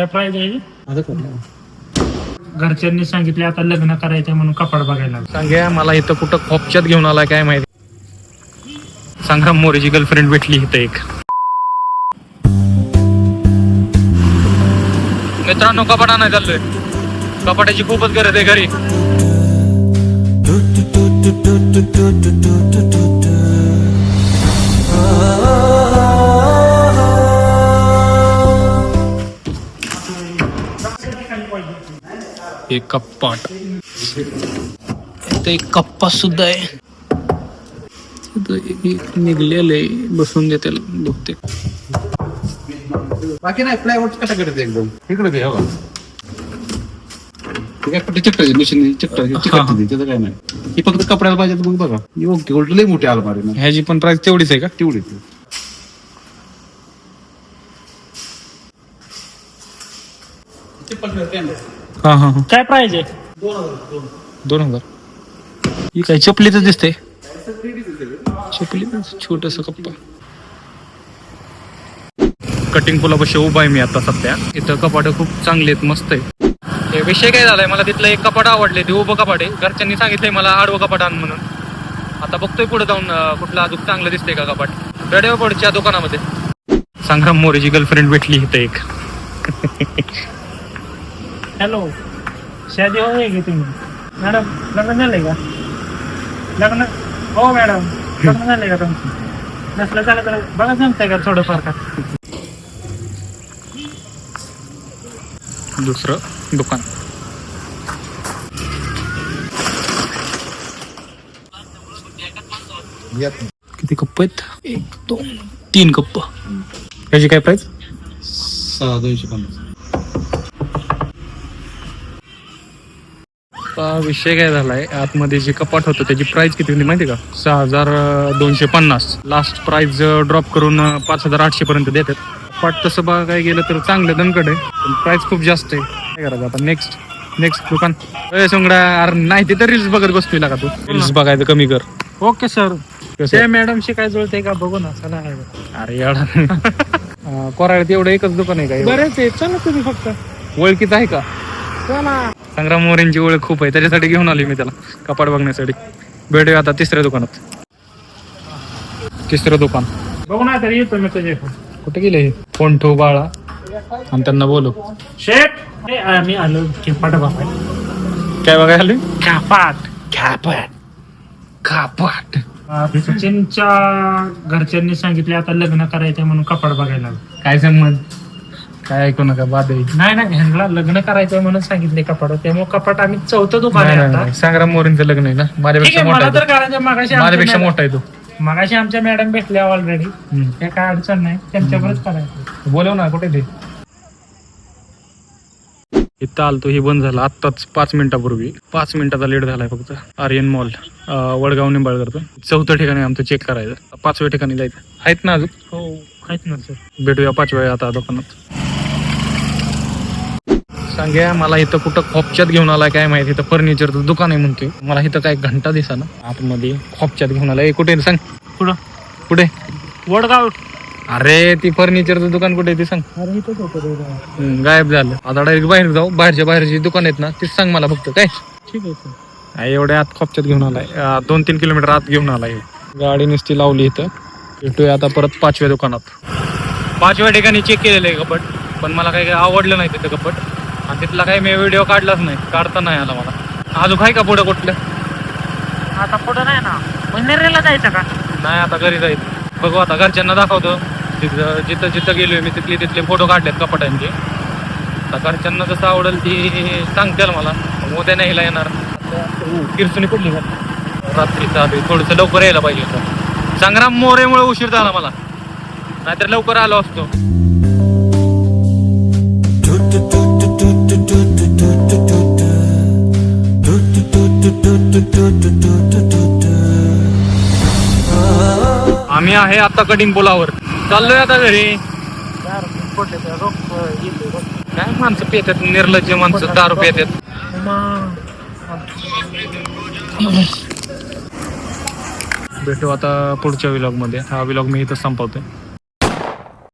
काय प्राइस आहे? घरच्यांनी सांगितले आता लग्न करायचं म्हणून कपाट बघायला सांग्या मला इथं कुठं खोपच्यात घेऊन आलाय काय माहिती? संग्राम मोरेची गर्लफ्रेंड भेटली इथं एक. मित्रांनो कपाट आणाय चाललोय. कपाटाची खूपच गरज आहे घरी. एक कपाट. इथं एक कप्पा सुद्धा आहे. एक निघलेलं आहे. बसून देते बघते. बाकी नाही प्लायवूड कसा करते एकदम. इकडे ते काय चिकटायची मशीन चिकटायची चिकटते त्याचं काय नाही. ही फक्त कपड्याला पाहिजे तर मग बघा योग्य गोल्ड लई मोठी अलमारी ना. ह्याची पण प्राइस तेवढीच आहे का? तेवढी. ती. हा हा हा. काय प्राइस आहे? दोन हजार. ही काय चपलीच दिसते? चपली छोटस कप्पा. कटिंग पुलापाशी उभा आहे मी आता सध्या. इथं कपाट खूप चांगले आहेत मस्त आहे हे विषय काय झालाय मला तिथलं एक कपाट आवडले ते उभं कपाट आहे. घरच्यांनी सांगितलंय मला आडवं कपाट आण म्हणून. आता बघतोय पुढे जाऊन अं, कुठलं अजून चांगलं दिसतंय का कपाट. रेडिओ दुकानामध्ये. संग्राम मोरेची गर्लफ्रेंड भेटली इथं एक. हॅलो शादी होय की तुम्ही मॅडम लग्न झालंय का लग्न हो मॅडम लग्न झालंय का तुमचं नसलं झालं तर बघा जमतंय का थोडंफार का दुसरं दुकान. किती कप्प आहेत? एक दोन. तीन कप्प. याची काय प्राइस सहा दोनशे पन्नास. विषय काय झालाय आतमध्ये जे कपाट होतं त्याची प्राइस किती होती माहिती का? सहा हजार दोनशे पन्नास. लास्ट प्राइस ड्रॉप करून पाच हजार आठशे पर्यंत देतात. कपाट तसं बघायला गेलं तर चांगलं दणकड आहे. पण प्राइस खूप जास्त आहे. काय करायचं आता? नेक्स्ट नेक्स्ट दुकान. सोंगडा अरे नाही ते तर रील्स बघत बसतोय का तू. रील्स बघायचं कमी कर. ओके सर त्या मॅडमशी काय जुळते का? बघू ना चला अरे एवढा कोराड्यात एवढं एकच दुकान आहे का? बरेच आहे चला तुम्ही फक्त. ओळखीच आहे का? चला. संग्राम मोरेंची ओळख खूप आहे. त्याच्यासाठी घेऊन आली मी त्याला कपाट बघण्यासाठी. भेटूया आता तिसऱ्या दुकानात. तिसरं दुकान. बघू ना तरी येतो मी तुझे कुठे गेले हे? फोन ठेव बाळा. आणि त्यांना बोलू शेट आम्ही आलो किपाट बापाय काय बघायला आले कापाट कापाट कापाट सचिनच्या घरच्यांनी सांगितले आता लग्न करायचं म्हणून कपाट बघायला आलो. काय समज काय ऐकू नका बाद आहे. नाही ना ह्यांना लग्न करायचं म्हणून सांगितले कपाट. त्यामुळे कपाट आम्ही चौथं दुकान नाही, आहे नाही, आता. नाही. संग्राम मोरेंचं लग्न आहे ना? ठीक माझ्यापेक्षा आहे मोठा मला आहे तर तो. करायचं मागाशी माझ्यापेक्षा मोठा आहे तो. मागाशी आमच्या मॅडम भेटल्या ऑलरेडी हम्म. ते काय अडचण नाही त्यांच्यावरच करायचं. बोलव ना कुठे ते? इथं आलतो हे बंद झालं. आत्ताच पाच मिनिटापूर्वी. पाच मिनिटाचा लेट झालाय फक्त. आर्यन मॉल. वडगाव निंबाळकरचं. चौथं ठिकाणी आमचं चेक करायचं. पाचव्या ठिकाणी जायचं. आहेत ना अजून? हो आहेत ना सर भेटूया पाचव्या आता दुकानात. सांग्या मला इथं कुठं खोपच्यात घेऊन आलाय काय माहिती? इथं फर्निचरचं दुकान आहे म्हणतोय. मला इथं काय घंटा दिसा ना आतमध्ये खोपच्यात घेऊन आलाय. कुठे आहे? सांग. कुठं? कुठे? वडगाव. अरे ती फर्निचरचं दुकान कुठे आहे ते सांग. अरे इथंच होतं. हम्म, गायब झालं. आता डायरेक्ट बाहेर जाऊ. बाहेरच्या बाहेरची दुकान आहेत ना तीच सांग मला फक्त काय? ठीक आहे सर हा, एवढ्या आत खोपच्यात घेऊन आलाय. अं, दोन तीन किलोमीटर आत घेऊन आलाय. गाडी नुसती लावली इथं. भेटूया आता परत पाचव्या दुकानात. पाचव्या ठिकाणी चेक केलेलं आहे कपट पण मला काही आवडलं नाही तिथं कपट आणि तिथला काही मी व्हिडिओ काढलाच नाही. काढता नाही आला मला. अजून आहे का पुढं कुठलं? आता पुढं नाही ना. मंदिरेला जायचं का? नाही आता घरी जायचं. बघू आता घरच्यांना दाखवतो. तिथं जिथं जिथं गेलोय मी तिथले तिथले फोटो काढलेत कपाटांचे आता घरच्यांना जसं आवडेल ती सांगतील मला. उद्या न्यायला येणार. किरसुनी पडली का रात्री चालू. थोडंसं लवकर यायला पाहिजे होतं. संग्राम मोरेमुळे उशीर झाला मला. नाहीतर लवकर आलो असतो. आम्ही आहे आता कटिंग पुलावर. चाललोय आता घरी. काय माणसं पेतात निर्लज्ज माणसं दारू पेतात भेटू आता पुढच्या विलॉगमध्ये. हा विलॉग मी इथं संपवतोय.